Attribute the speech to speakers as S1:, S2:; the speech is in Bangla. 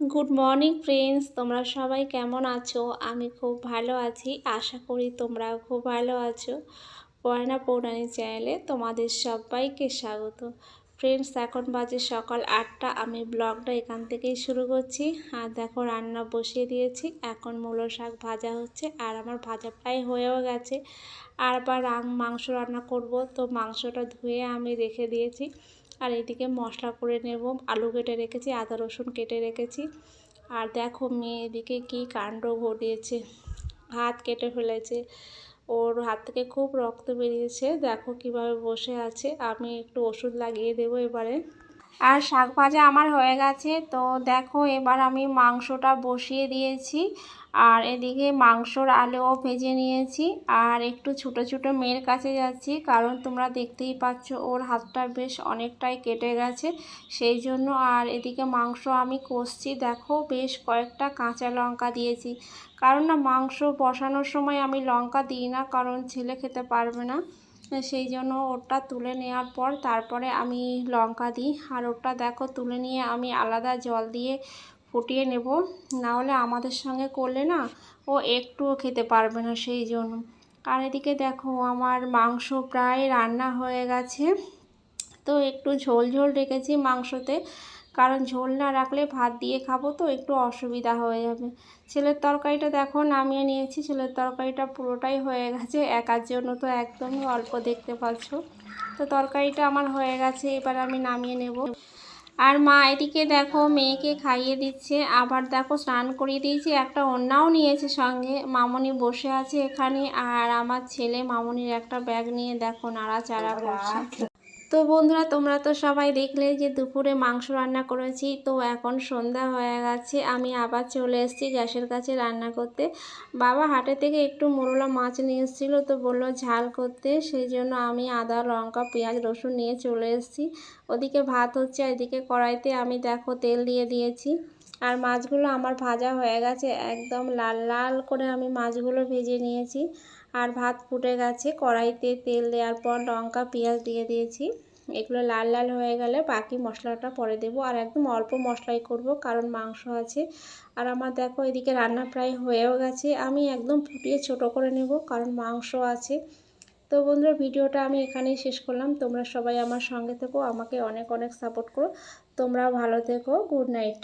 S1: গুড মর্নিং ফ্রেন্ডস তোমরা সবাই কেমন আছো? আমি খুব ভালো আছি। আশা করি তোমরাও খুব ভালো আছো। পয়না পৌরাণী চ্যানেলে তোমাদের সবাইকে স্বাগত। ফ্রেন্ডস এখন বাজে সকাল আটটা। আমি ব্লগটা এখান থেকেই শুরু করছি। আর দেখো, রান্না বসিয়ে দিয়েছি। এখন মূলো শাক ভাজা হচ্ছে। আর আমার ভাজা প্রায় হয়েও গেছে। আর আবার মাংস রান্না করব। তো মাংসটা ধুয়ে আমি রেখে দিয়েছি। আর এদিকে মশলা করে নেব। আলু কেটে রেখেছি, আদা, রসুন কেটে রেখেছি। আর দেখো মেয়ে এদিকে কী কাণ্ড ঘটিয়েছে। হাত কেটে ফেলেছে। ওর হাত থেকে খুব রক্ত বেরিয়েছে। দেখো কীভাবে বসে আছে। আমি একটু ওষুধ লাগিয়ে দেবো এবারে। আর শাক ভাজা আমার হয়ে গেছে। তো দেখো, এবার আমি মাংসটা বসিয়ে দিয়েছি। আর এদিকে মাংসর আলুও ভেজে নিয়েছি। আর একটু ছোটো ছোটো মেয়ের কাছে যাচ্ছি, কারণ তোমরা দেখতেই পাচ্ছ ওর হাতটা বেশ অনেকটাই কেটে গেছে। সেই জন্য আর এদিকে মাংস আমি কষছি। দেখো, বেশ কয়েকটা কাঁচা লঙ্কা দিয়েছি। কারণ না, মাংস বসানোর সময় আমি লঙ্কা দিই না, কারণ ছেলে খেতে পারবে না। সেই জন্য ওটা তুলে নেওয়ার পর তারপরে আমি লঙ্কা দিই। আর ওটা দেখো তুলে নিয়ে আমি আলাদা জল দিয়ে ফুটিয়ে নেব। নাহলে আমাদের সঙ্গে করলে না ও একটুও খেতে পারবে না সেই জন্য। আর এদিকে দেখো আমার মাংস প্রায় রান্না হয়ে গেছে। তো একটু ঝোল ঝোল রেখেছি মাংসতে। কারণ ঝোল না রাখলে ভাত দিয়ে খাব তো একটু অসুবিধা হয়ে যাবে। ছেলের তরকারিটা দেখো, নামিয়ে নিয়েছি। ছেলের তরকারিটা পুরোটাই হয়ে গেছে। একার জন্য তো একদমই অল্প দেখতে পাচ্ছ। তো তরকারিটা আমার হয়ে গেছে, এবার আমি নামিয়ে নেব। আর মা এদিকে দেখো, মেয়েকে খাইয়ে দিচ্ছে। আবার দেখো, স্নান করিয়ে দিয়েছি। একটা অন্যাও নিয়েছে সঙ্গে। মামনি বসে আছে এখানে। আর আমার ছেলে মামনির একটা ব্যাগ নিয়ে দেখো, নাড়াচাড়া করছে। তো বন্ধুরা, তোমরা তো সবাই দেখলে যে দুপুরে মাংস রান্না করেছি। তো এখন সন্ধ্যা হয়ে গেছে, আমি আবার চলে এসেছি গ্যাসের কাছে রান্না করতে। বাবা হাটে থেকে একটু মোরলা মাছ নিয়ে এসেছিল, তো বলল ঝাল করতে। সেই জন্য আমি আদা, লঙ্কা, পেঁয়াজ, রসুন নিয়ে চলে এসেছি। ওদিকে ভাত হচ্ছে এদিকে কড়াইতে আমি, দেখো, তেল দিয়ে দিয়েছি। আর মাছগুলো আমার ভাজা হয়ে গেছে, একদম লাল লাল করে আমি মাছগুলো ভেজে নিয়েছি। আর ভাত ফুটে গেছে, কড়াইতে তেল দেওয়ার পর লঙ্কা, পেঁয়াজ দিয়ে দিয়েছি। এগুলো লাল লাল হয়ে গেলে বাকি মশলাটা পরে দেব। আর একদম অল্প মশলাই করব, কারণ মাংস আছে। আর আমার দেখো এদিকে রান্না প্রায় হয়েও গেছে। আমি একদম ফুটিয়ে ছোট করে নেব, কারণ মাংস আছে। তো বন্ধুরা, ভিডিওটা আমি এখানেই শেষ করলাম। তোমরা সবাই আমার সঙ্গে থেকো, আমাকে অনেক অনেক সাপোর্ট করো। তোমরাও ভালো থেকো। Good night